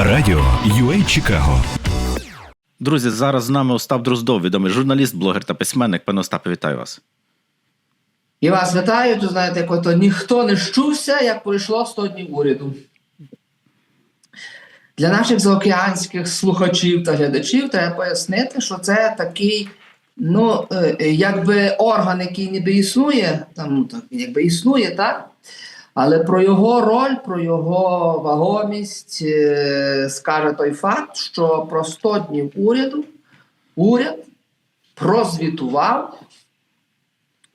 Радіо UA Чикаго. Друзі, зараз з нами Остап Дроздов, відомий журналіст, блогер та письменник. Пане Остапе, вітаю вас. І вас вітаю. То знаєте, як ото ніхто не щувся, як пройшло 100 днів уряду. Для наших заокеанських слухачів та глядачів треба пояснити, що це такий, ну, е, якби орган, який ніби існує, там ну, так, якби існує, так? Але про його роль, про його вагомість е, скаже той факт, що про 100 днів уряду уряд прозвітував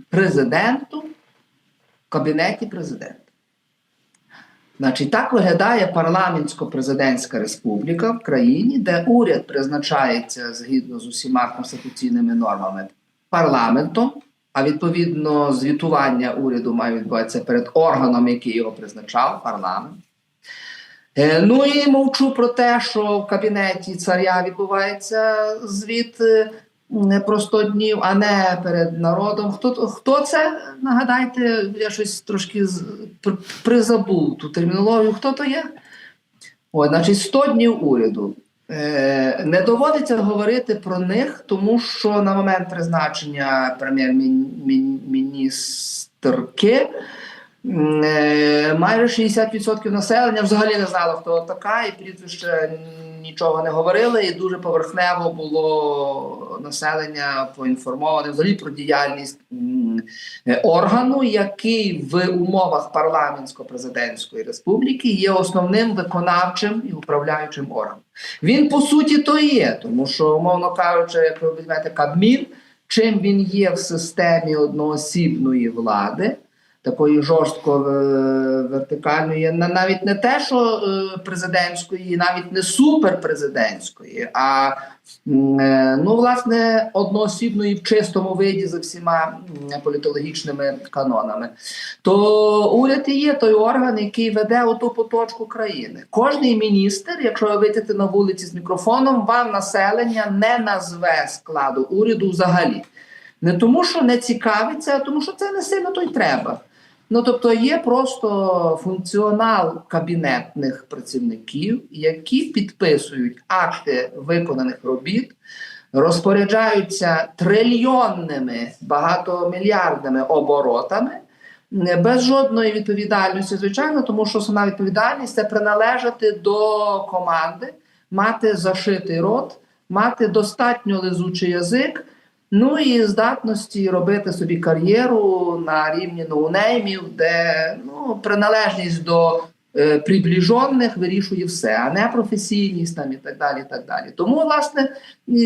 президенту в кабінеті президента. Значить, так виглядає парламентсько-президентська республіка в країні, де уряд призначається згідно з усіма конституційними нормами парламентом, а відповідно звітування уряду має відбуватися перед органом, який його призначав, парламент. Е, Ну і мовчу про те, що в кабінеті царя відбувається звіт е, про 100 днів, а не перед народом. Хто, хто це? Нагадайте, я щось трошки призабув ту термінологію. Хто то є? От, значить, 100 днів уряду. Е, не доводиться говорити про них, тому що на момент призначення прем'єр-міністерки е, майже 60% населення взагалі не знало, хто така, і прізвище нічого не говорили, і дуже поверхнево було населення поінформоване взагалі про діяльність органу, який в умовах парламентсько-президентської республіки є основним виконавчим і управляючим органом. Він по суті то є, тому що, умовно кажучи, як ви візьмете Кабмін, чим він є в системі одноосібної влади, такої жорстко е, вертикальної, навіть не те, що е, президентської, навіть не суперпрезидентської, а е, ну, власне, одноосібної в чистому виді за всіма політологічними канонами, то уряд і є той орган, який веде оту поточку країни. Кожний міністр, якщо ви вийдете на вулиці з мікрофоном, вам населення не назве складу уряду взагалі. Не тому, що не цікавиться, а тому, що це не сильно то й треба. Ну тобто є просто функціонал кабінетних працівників, які підписують акти виконаних робіт, розпоряджаються трильйонними багатомільярдними оборотами. не- Без жодної відповідальності, звичайно, тому що основна відповідальність це приналежати до команди, мати зашитий рот, мати достатньо лизучий язик, Ну і здатності робити собі кар'єру на рівні ноунеймів, де ну, приналежність до е, приближених вирішує все, а не професійність там і так далі. і так далі. Тому, власне,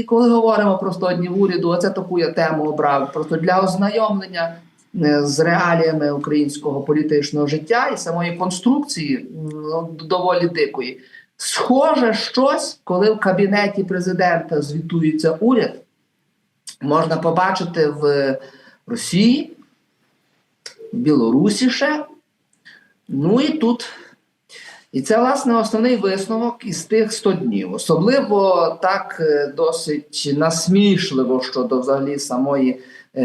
коли говоримо про 100 днів уряду, оце таку я тему обрав просто для ознайомлення е, з реаліями українського політичного життя і самої конструкції ну, доволі дикої. Схоже щось, коли в кабінеті президента звітується уряд можна побачити в Росії, Білорусі ще, ну і тут. І це, власне, основний висновок із тих 100 днів. Особливо так е, досить насмішливо щодо взагалі самої,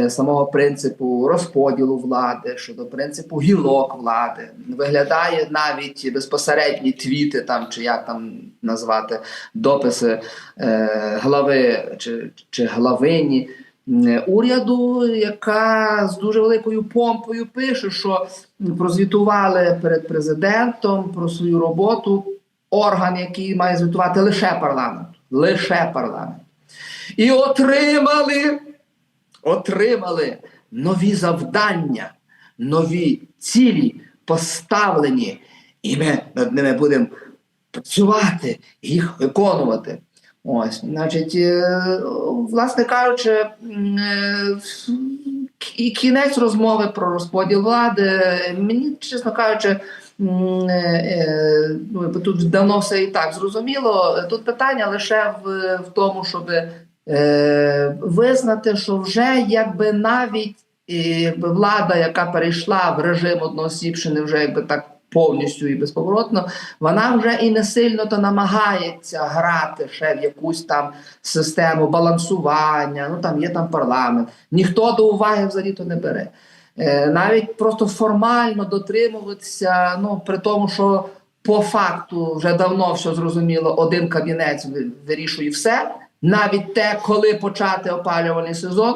самого принципу розподілу влади, щодо принципу гілок влади. Виглядає навіть безпосередні твіти, там, чи як там назвати, дописи е, глави чи, чи главині уряду, яка з дуже великою помпою пише, що прозвітували перед президентом про свою роботу орган, який має звітувати лише парламент. Лише парламент. І отримали, отримали нові завдання, нові цілі поставлені, і ми над ними будемо працювати, їх виконувати. Ось, значить, е, власне кажучи, е, і кінець розмови про розподіл влади. Мені, чесно кажучи, е, ну, тут давно все і так зрозуміло. Тут питання лише в, в тому, щоб е, визнати, що вже якби навіть е, влада, яка перейшла в режим одноосібщини, вже якби так повністю і безповоротно, вона вже і не сильно то намагається грати ще в якусь там систему балансування. Ну там є там парламент. Ніхто до уваги взагалі то не бере. Е, навіть просто формально дотримуватися, ну при тому, що по факту вже давно все зрозуміло, один кабінет вирішує все, навіть те, коли почати опалювальний сезон.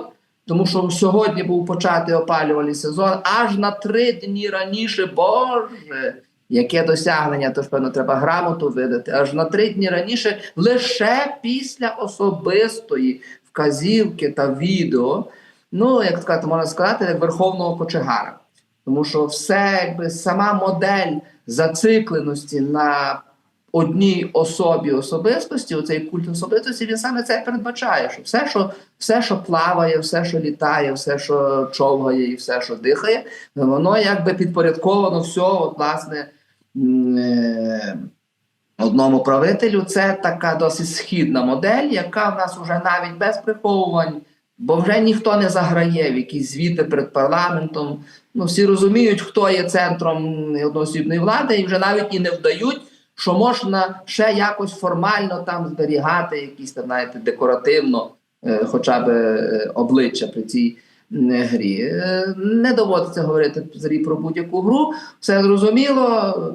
Тому що сьогодні був почати опалювальний сезон аж на три дні раніше, Боже, яке досягнення, то ж певно треба грамоту видати. Аж на три дні раніше, лише після особистої вказівки та відео, ну як сказати, можна сказати, як верховного кочегара. Тому що все, якби сама модель зацикленості на одній особі особистості, оцей культ особистості, він саме це передбачає. Що все, що все, що плаває, все, що літає, все, що човгає, і все, що дихає, воно якби підпорядковано все, от, власне. е, Одному правителю це така досить східна модель, яка в нас вже навіть без приховувань, бо вже ніхто не заграє в якісь звіти перед парламентом. Ну всі розуміють, хто є центром одноосібної влади, і вже навіть і не вдають, що можна ще якось формально там зберігати якісь там, знаєте, декоративно, е, хоча б е, обличчя при цій грі. Е, Не доводиться говорити взагалі про будь-яку гру. Все зрозуміло.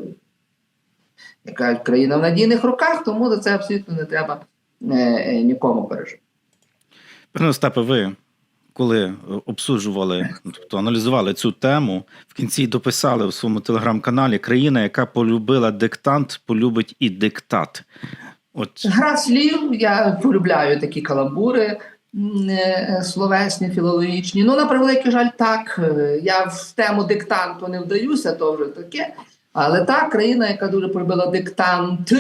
Як кажуть, країна в надійних руках, тому за це абсолютно не треба нікому переживати. Пане Остапе, ви коли е, обсуджували, тобто аналізували цю тему, в кінці дописали в своєму телеграм-каналі країна, яка полюбила диктант, полюбить і диктат. От Гра слів, я полюбляю такі каламбури е, словесні, філологічні. Ну, на превеликий жаль, так. Е, Я в тему диктанту не вдаюся, то вже таке. Але та країна, яка дуже полюбила диктант,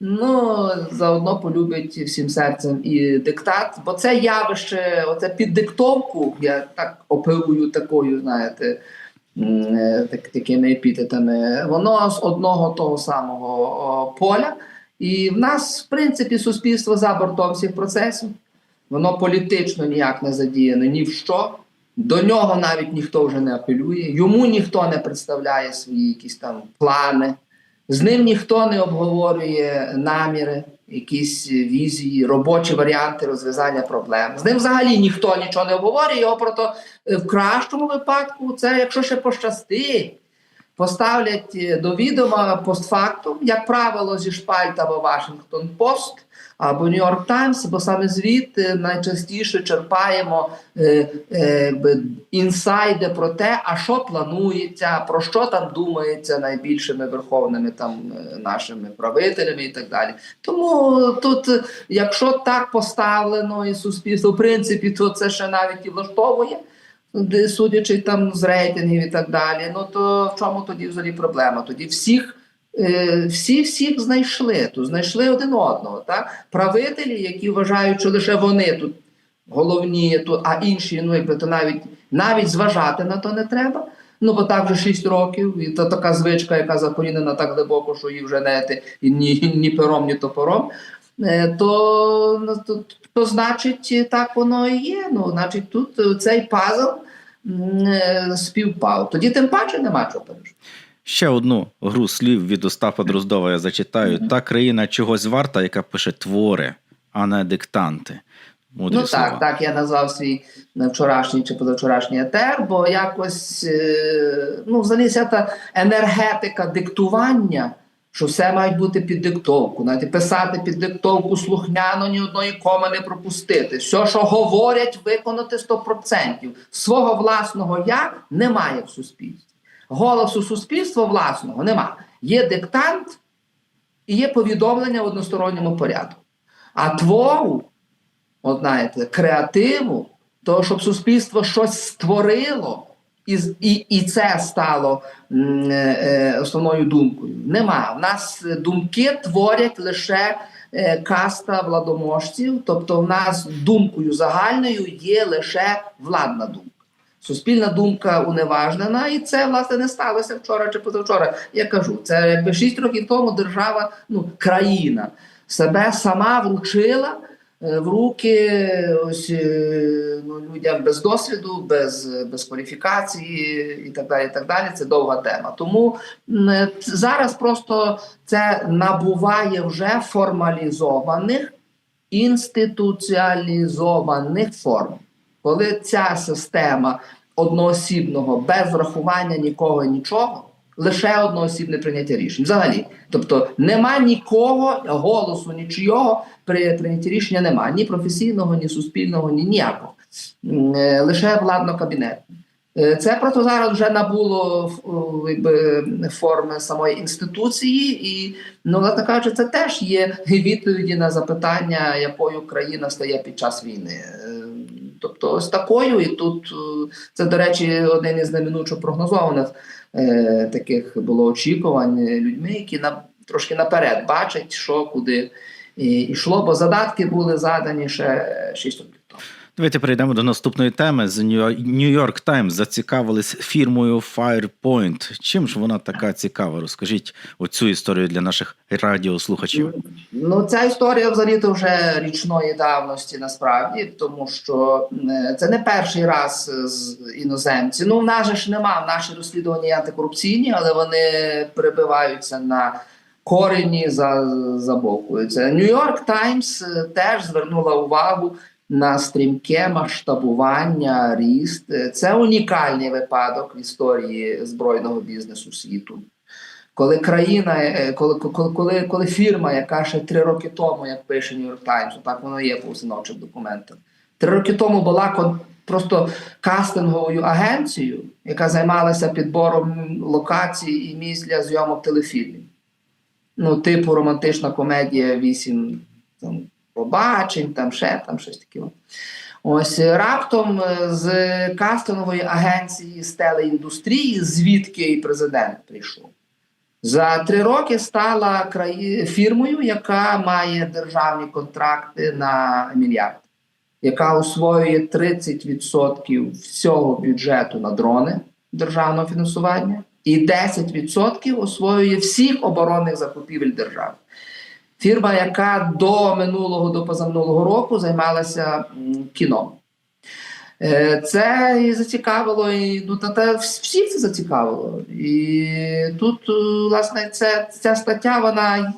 ну заодно полюбить всім серцем і диктат, бо це явище, оце під диктовку, я так оперую такою, знаєте. е, Так, такими епітетами, воно з одного того самого поля, і в нас, в принципі, суспільство за бортом всіх процесів. Воно політично ніяк не задіяне ні в що. До нього навіть ніхто вже не апелює, йому ніхто не представляє свої якісь там плани, з ним ніхто не обговорює наміри, якісь візії, робочі варіанти розв'язання проблем. З ним взагалі ніхто нічого не обговорює. Його про то в кращому випадку, це якщо ще пощастить, поставлять е, до відома постфактум, як правило, зі Шпальта або Вашингтон Пост або Нью-Йорк Таймс, бо саме звідти найчастіше черпаємо е, е, інсайди про те, а що планується, про що там думається найбільшими верховними там е, нашими правителями і так далі. Тому тут, якщо так поставлено і суспільство, в принципі, то це ще навіть і влаштовує судячи там з рейтингів і так далі. Ну то в чому тоді взагалі проблема? Тоді всіх. Е, Всі всіх знайшли тут, знайшли один одного. Так? Правителі, які вважають, що лише вони тут головні, тут, а інші, ну якби то навіть навіть зважати на то не треба. Ну, бо так вже 6 років, і то така звичка, яка закорінена так глибоко, що її вже не ні, ні пером, ні топором. Е, То, ну, то, то значить, так воно і є. Ну, значить, тут е, цей пазл е, співпав. Тоді тим паче нема чого пережити. Ще одну гру слів від Остапа Дроздова я зачитаю. Та країна чогось варта, яка пише твори, а не диктанти. Мудрі Ну слова. так, так я назвав свій вчорашній чи позавчорашній етер, бо якось е, ну, взагалі вся та енергетика диктування, що все мають бути під диктовку, навіть писати під диктовку слухняно, ні одної коми не пропустити. Все, що говорять, виконати 100%. Свого власного я немає в суспільстві. Голосу суспільства власного нема. Є диктант і є повідомлення в односторонньому порядку. А твору от знаєте, креативу, того, щоб суспільство щось створило, і, і, і це стало е, е, основною думкою. Нема. У нас думки творять лише е, каста владоможців, тобто в нас думкою загальною є лише владна думка. Суспільна думка уневажнена, і це власне не сталося вчора чи позавчора. Я кажу, це якби 6 років тому держава, ну країна себе сама вручила е, в руки ось е, ну, людям без досвіду, без, без кваліфікації і так далі. І так далі. Це довга тема. Тому е, зараз просто це набуває вже формалізованих інституціалізованих форм. Коли ця система одноосібного без врахування нікого нічого, лише одноосібне прийняття рішень. Взагалі, тобто нема нікого голосу, нічого при прийнятті рішення немає ні професійного, ні суспільного, ні ніякого. Е, Лише владно кабінет. Е, Це просто зараз вже набуло форми самої інституції, і ну, власне кажучи, це теж є відповіді на запитання, якою країна стає під час війни. Е, Тобто, ось такою, і тут е, це, до речі, один із неминучо прогнозованих е, таких було очікувань е, людьми, які на трошки наперед бачать, що куди йшло, бо задатки були задані ще 6 років тому. Давайте перейдемо до наступної теми. З New York Times зацікавились фірмою Firepoint. Чим ж вона така цікава? Розкажіть оцю історію для наших радіослухачів. Ну, ця історія взагалі то вже річної давності насправді, тому що е, це не перший раз з іноземці. Ну, в нас же ж нема, наші розслідування антикорупційні, але вони прибиваються на корені за, за боку. Це Нью-Йорк Таймс е, теж звернула увагу на стрімке масштабування, ріст. Це унікальний випадок в історії збройного бізнесу світу. Коли країна, е, коли, коли, коли, фірма, яка ще три роки тому, як пише York Times, так воно є по установчих документах, три роки тому була просто кастинговою агенцією, яка займалася підбором локацій і місць для зйомок телефільмів. Ну, типу романтична комедія вісім там, побачень, там ще там щось таке. Ось е, раптом е, з кастингової агенції з телеіндустрії, звідки і президент прийшов. За три роки стала краї... фірмою, яка має державні контракти на мільярд, яка освоює 30% всього бюджету на дрони державного фінансування, і 10% освоює всіх оборонних закупівель держави. Фірма, яка до минулого, до позаминулого року займалася м, кіном. Е, Це і зацікавило, і ну та, та всіх це зацікавило. І тут, е, власне, це, ця стаття, вона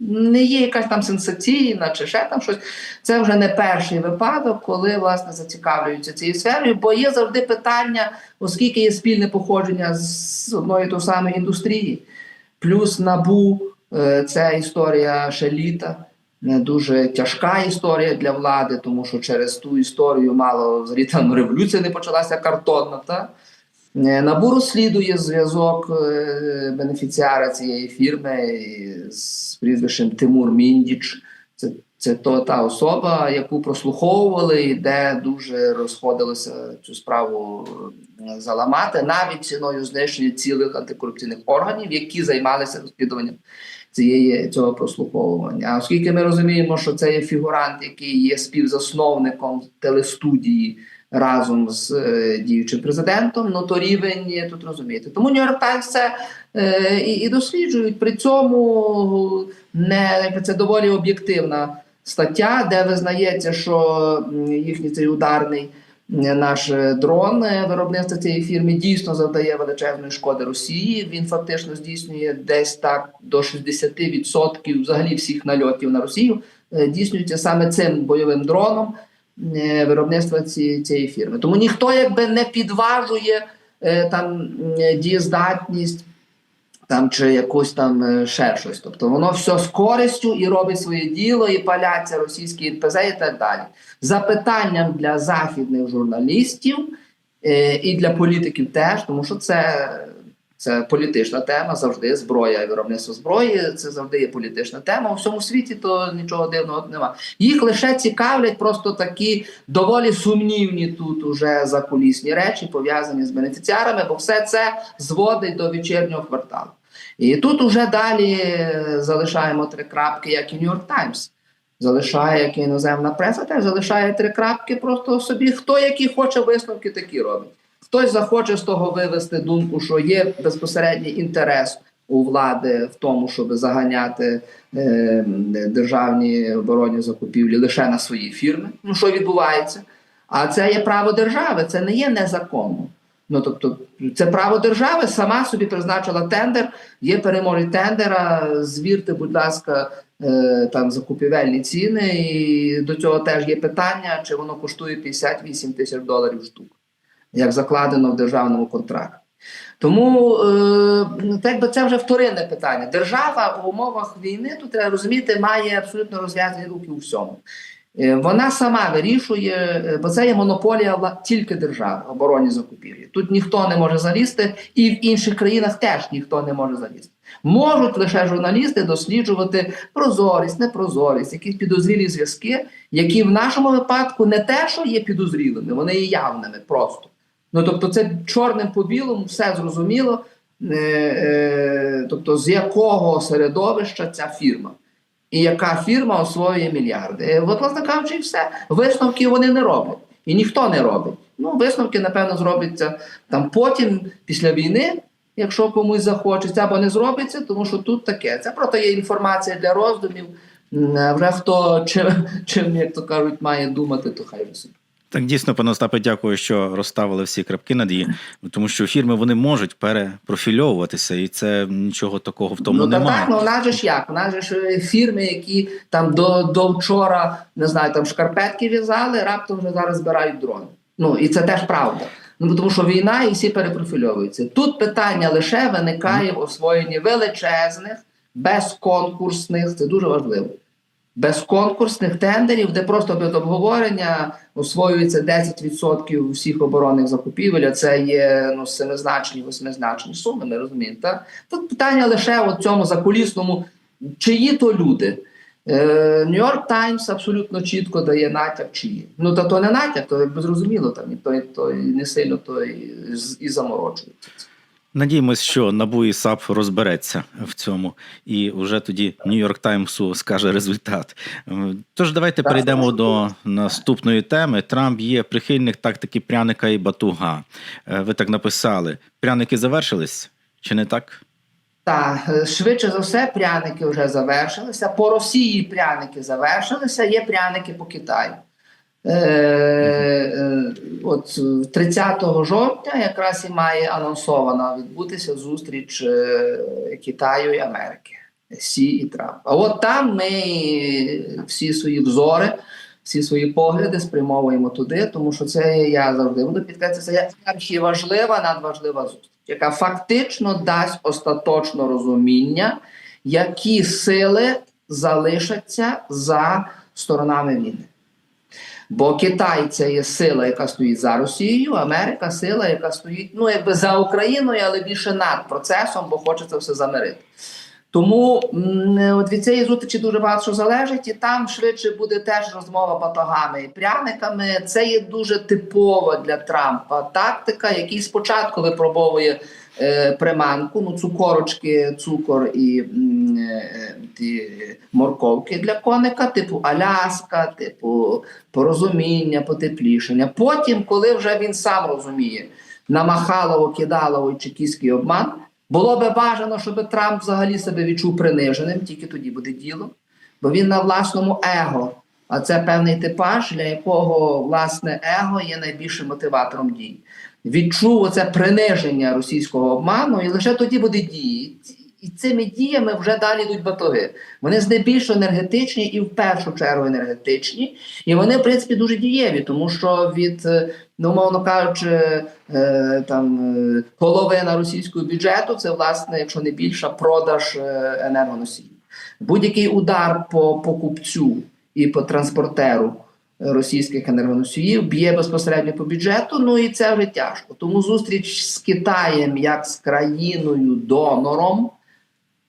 не є якась там сенсаційна чи ще там щось. Це вже не перший випадок, коли власне зацікавлюються цією сферою, бо є завжди питання, оскільки є спільне походження з одної тої самої індустрії, плюс набу це історія ще не дуже тяжка історія для влади, тому що через ту історію мало там революція не почалася картонна. Та? Е, Набу розслідує зв'язок е, бенефіціара цієї фірми з прізвищем Тимур Міндіч. Це, це то, та особа, яку прослуховували, і де дуже розходилося цю справу е, заламати, навіть ціною знищення цілих антикорупційних органів, які займалися розслідуванням цієї цього прослуховування. А оскільки ми розуміємо, що це є фігурант, який є співзасновником телестудії разом з е, діючим президентом, ну то рівень тут розумієте. Тому Нью-Йорк Таймс це е, і, і досліджують. При цьому не це доволі об'єктивна стаття, де визнається, що їхній цей ударний. Наш дрон виробництва цієї фірми дійсно завдає величезної шкоди Росії. Він фактично здійснює десь так до 60% взагалі всіх нальотів на Росію. е, Дійснюється саме цим бойовим дроном е, виробництва цієї фірми. Тому ніхто якби не підважує е, там дієздатність там чи якусь там е, ще щось. Тобто воно все з користю і робить своє діло, і паляться російські НПЗ і так далі. Запитанням для західних журналістів е, і для політиків теж, тому що це. Це політична тема, завжди зброя виробництво зброї. Це завжди є політична тема. У всьому світі то нічого дивного немає. Їх лише цікавлять просто такі доволі сумнівні тут уже закулісні речі, пов'язані з бенефіціарами, бо все це зводить до вечірнього кварталу. І тут уже далі е, залишаємо три крапки, як і Нью-Йорк Таймс. Залишає як і іноземна преса, теж залишає три крапки просто собі. Хто які хоче висновки, такі робить. Хтось захоче з того вивести думку, що є безпосередній інтерес у влади в тому, щоб заганяти е, державні оборонні закупівлі лише на свої фірми. Ну що відбувається? А це є право держави, це не є незаконно. Ну тобто, це право держави сама собі призначила тендер. Є переможець тендера. Звірте, будь ласка, е, там закупівельні ціни. І до цього теж є питання, чи воно коштує 58 тисяч доларів штук, як закладено в державному контракті. Тому е, так би це вже вторинне питання. Держава в умовах війни тут треба розуміти, має абсолютно розв'язані руки у всьому. Е, Вона сама вирішує, е, бо це є монополія тільки держави в обороні закупівлі. Тут ніхто не може залізти, і в інших країнах теж ніхто не може залізти. Можуть лише журналісти досліджувати прозорість, непрозорість, якісь підозрілі зв'язки, які в нашому випадку не те, що є підозрілими, вони є явними просто. Ну тобто, це чорним по білому, все зрозуміло. Е, тобто, з якого середовища ця фірма, і яка фірма освоює мільярди. Е, От, власне кажучи, і все. Висновки вони не роблять. І ніхто не робить. Ну, висновки, напевно, зробляться там потім, після війни, якщо комусь захочеться, або не зробиться, тому що тут таке. Це просто є інформація для роздумів. Вже хто чим, чим, як то кажуть, має думати, то хай собі. Так дійсно, пане Остапе, дякую, що розставили всі крапки над «і», тому що фірми вони можуть перепрофільовуватися, і це нічого такого в тому ну, та немає. так, ну у нас же ж як? У нас же ж е, фірми, які там до, до вчора, не знаю, там шкарпетки в'язали, раптом вже зараз збирають дрони. Ну і це теж правда. Ну, тому що війна і всі перепрофільовуються. Тут питання лише виникає в освоєнні величезних, безконкурсних, це дуже важливо. Безконкурсних тендерів, де просто без обговорення освоюється 10% всіх оборонних закупівель, а це є ну, семизначні, восьмизначні суми, ми розуміємо. Так? Тут питання лише у цьому закулісному, чиї то люди. Нью-Йорк Таймс абсолютно чітко дає натяк, чиї. Ну, та то не натяк, то якби зрозуміло, там ніхто то, і не сильно то і, і заморочується. Надіємось, що НАБУ і САП розбереться в цьому, і вже тоді Нью-Йорк Таймсу скаже результат. Е, Тож давайте Так, перейдемо так. до наступної теми. Трамп є прихильник тактики пряника і батуга. Е, Ви так написали. Пряники завершились чи не так? Так, е, швидше за все, пряники вже завершилися. По Росії пряники завершилися, є пряники по Китаю. Е, е, от е, 30 жовтня якраз і має анонсована відбутися зустріч е, Китаю і Америки, Сі і Трампа. А от там ми всі свої взори, всі свої погляди спрямовуємо туди, тому що це я завжди буду підкреслити, це архіважлива, надважлива зустріч, яка фактично дасть остаточне розуміння, які сили залишаться за сторонами війни. Бо Китай це є сила, яка стоїть за Росією, Америка сила, яка стоїть ну якби за Україною, але більше над процесом, бо хоче це все замирити. Тому от від цієї зустрічі дуже багато що залежить, і там швидше буде теж розмова батогами і пряниками. Це є дуже типова для Трампа тактика, який спочатку випробовує е, приманку, ну цукорочки, цукор і е, морковки для коника, типу Аляска, типу порозуміння, потеплішення. Потім, коли вже він сам розуміє, намахалово, кидалово і чекістський обман. Було би бажано, щоб Трамп взагалі себе відчув приниженим, тільки тоді буде діло. Бо він на власному его, а це певний типаж, для якого власне его є найбільшим мотиватором дій. Відчув оце приниження російського обману, і лише тоді буде дії. І цими діями вже далі йдуть батоги. Вони здебільшого енергетичні і в першу чергу енергетичні, і вони, в принципі, дуже дієві, тому що від, е, ну, мовно кажучи, е, там е, половина російського бюджету це, власне, якщо не більша, продаж е, енергоносіїв. Будь-який удар по покупцю і по транспортеру російських енергоносіїв б'є безпосередньо по бюджету. Ну і це вже тяжко. Тому зустріч з Китаєм як з країною донором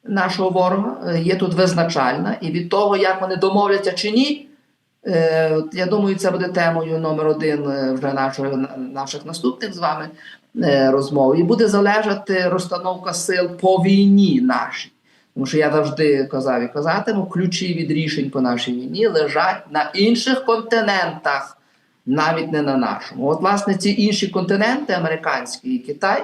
нашого ворога є тут визначальна, і від того, як вони домовляться чи ні. Е, Я думаю, це буде темою номер один е, вже нашого наших наступних з вами е, розмов. І буде залежати розстановка сил по війні нашій. Тому що я завжди казав і казатиму, ключі від рішень по нашій війні лежать на інших континентах, навіть не на нашому. От, власне, ці інші континенти, американський і Китай,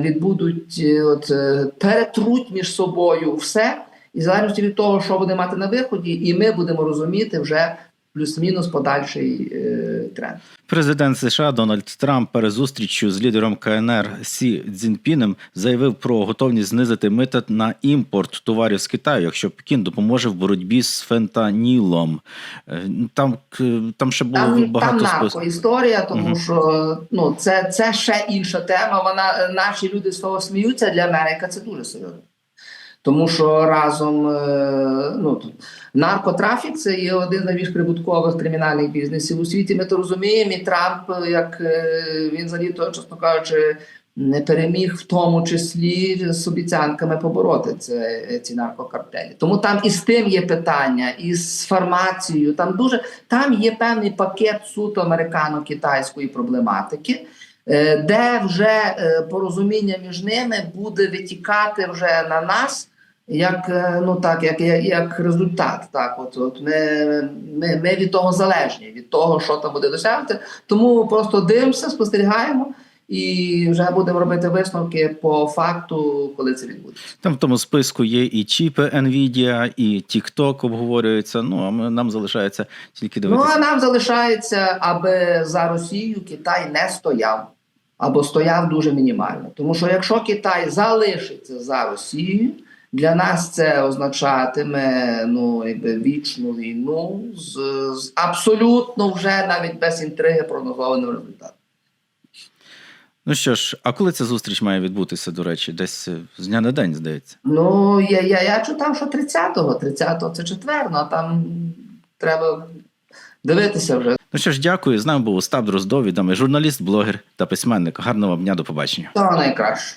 відбудуть, от, перетруть між собою все, і в залежності від того, що буде мати на виході, і ми будемо розуміти вже плюс-мінус подальший е, тренд. Президент США Дональд Трамп перед зустріччю з лідером КНР Сі Цзіньпінем заявив про готовність знизити мита на імпорт товарів з Китаю, якщо Пекін допоможе в боротьбі з фентанілом. Е, Там там ще було Там, там багато нарко списків. історія, тому Мгм. що ну це, це ще інша тема. Вона наші люди з того сміються. Для Америки це дуже серйозно. Тому що разом е, ну наркотрафік це є один з найбільш прибуткових кримінальних бізнесів у світі. Ми то розуміємо. І Трамп, е, як е, він взагалі то, чесно кажучи, не переміг в тому числі з обіцянками побороти це, ці наркокартелі. Тому там і з тим є питання, і з фармацією. Там дуже там є певний пакет суто американо-китайської проблематики. е, Де вже е, порозуміння між ними буде витікати вже на нас, як е, ну так, як, як, як результат. Так, от, от ми, ми, ми від того залежні, від того, що там буде досягнути. Тому просто дивимося, спостерігаємо і вже будемо робити висновки по факту, коли це відбудеться. Там в тому списку є і чіпи Nvidia, і TikTok обговорюється. Ну а ми, нам залишається тільки Ну а нам залишається, аби за Росію Китай не стояв або стояв дуже мінімально. Тому що якщо Китай залишиться за Росією, для нас це означатиме ну, якби вічну війну з, з абсолютно вже навіть без інтриги прогнозованим результатом. Ну що ж, а коли ця зустріч має відбутися, до речі, десь е, з дня на день, здається. Ну, я, я, я читав, що 30-го, 30-го це четверно, а там треба дивитися вже. Ну що ж, дякую. З нами був Остап Дроздов, відомий журналіст, блогер та письменник. Гарного вам дня, до побачення. Того найкраще.